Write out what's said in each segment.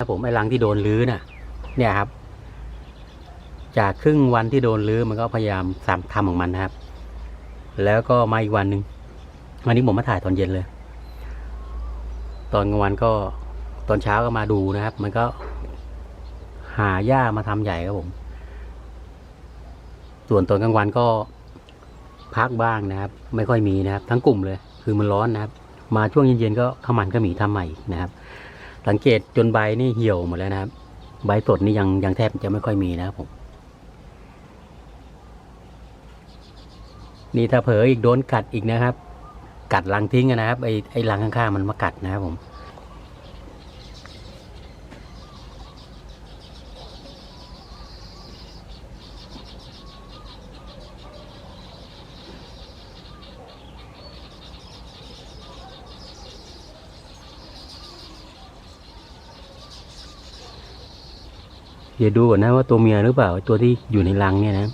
ครับผมไอ้รังที่โดนรื้อน่ะ เนี่ยครับ จากครึ่งวันที่โดนรื้อมันก็พยายามทำทำของมันนะครับ แล้วก็มาอีกวันหนึ่งวันนี้ผมมาถ่ายตอนเย็นเลย ตอนกลางวันก็ตอนเช้าก็มาดูนะครับ มันก็หาหญ้ามาทำใหญ่ครับผม ส่วนตอนกลางวันก็พักบ้างนะครับ ไม่ค่อยมีนะครับ ทั้งกลุ่มเลย คือมันร้อนนะครับ มาช่วงเย็นๆก็ขมันก็หมีทำใหม่นะครับ สังเกตจนใบนี่เหี่ยวหมดแล้วนะครับ ใบสดนี่ยังยังแทบจะไม่ค่อยมีนะครับผม นี่ถ้าเผลออีกโดนกัดอีกนะครับ กัดรังทิ้งนะครับไอไอรังข้างๆมันมากัดนะครับผม เดี๋ยวดูก่อนนะว่าตัวเมียหรือเปล่า ตัวที่อยู่ในรังเนี่ยนะ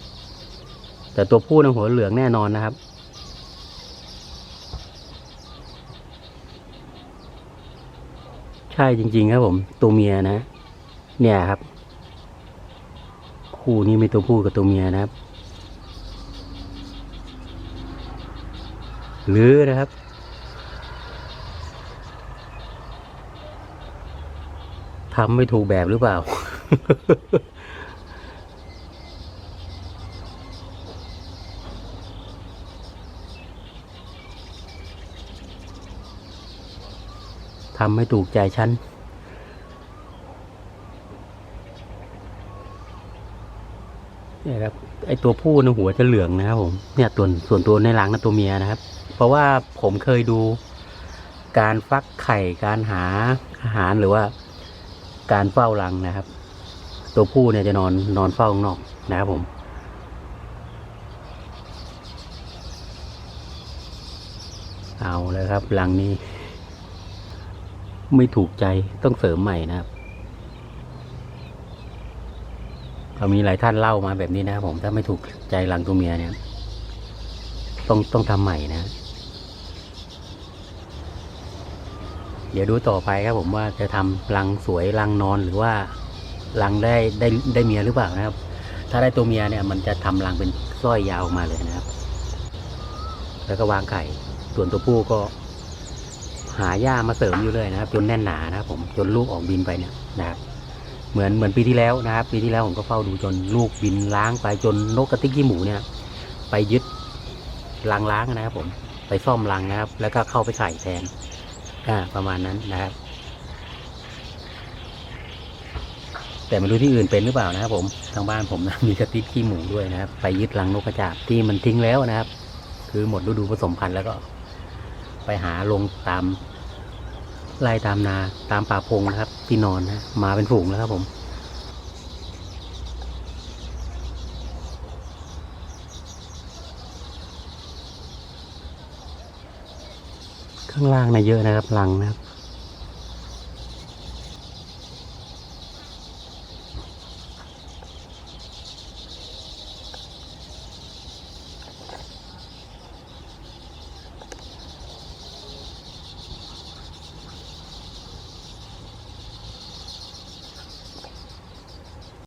แต่ตัวผู้นะหัวเหลืองแน่นอนนะครับ ใช่จริง ๆ ครับผม ตัวเมียนะ เนี่ยครับ คู่นี้มีตัวผู้กับตัวเมียนะครับ หรือนะครับทำไม่ถูกแบบหรือเปล่า ทำไม่ถูกใจฉัน เนี่ยครับ ไอตัวผู้ในะหัวจะเหลืองนะครับผม เนี่ยตัวส่วนตัวในรังนะตัวเมียนะครับ เพราะว่าผมเคยดูการฟักไข่ การหาอาหารหรือว่าการเฝ้ารังนะครับ ตัวผู้เนี่ยจะนอนนอนเฝ้าข้างนอกนะครับผมเอาเลยครับรังนี้ ไม่ถูกใจต้องเสริมใหม่นะครับเรามีหลายท่านเล่ามาแบบนี้นะครับผมถ้าไม่ถูกใจหลังตัวเมียเนี่ย ต้องต้องทำใหม่นะ เดี๋ยวดูต่อไปครับผมว่าจะทำรังสวยรังนอนหรือว่า รังได้ได้ได้เมียหรือเปล่านะครับ ถ้าได้ตัวเมียเนี่ย มันจะทำรังเป็นสร้อยยาวออกมาเลยนะครับ แล้วก็วางไข่ ส่วนตัวผู้ก็ หาหญ้ามาเสริมอยู่เลยนะครับ จนแน่นหนานะครับผมจนลูกออกบินไปเนี่ยนะครับ เหมือนเหมือนปีที่แล้วนะครับ ปีที่แล้วผมก็เฝ้าดูจนลูกบินล้างไปจนนกกระติกขี้หมูเนี่ย ไปยึดรังล้างนะครับ ผมไปซ่อมรังนะครับ แล้วก็เข้าไปไข่แทนอ่าประมาณนั้นนะครับ แต่ไม่รู้ที่อื่นเป็นหรือเปล่านะครับผมทางบ้านผมนะมีกระติกขี้หมูด้วยนะครับ ไปยึดรังนกกระจาบที่มันทิ้งแล้วนะครับ คือหมดฤดูผสมพันธุ์แล้วก็ ไปหาลงตามไล่ตามนาตามป่าพงนะครับ ที่นอนนะมาเป็นฝูงแล้วครับผมข้างล่างนะเยอะนะครับรังนะครับ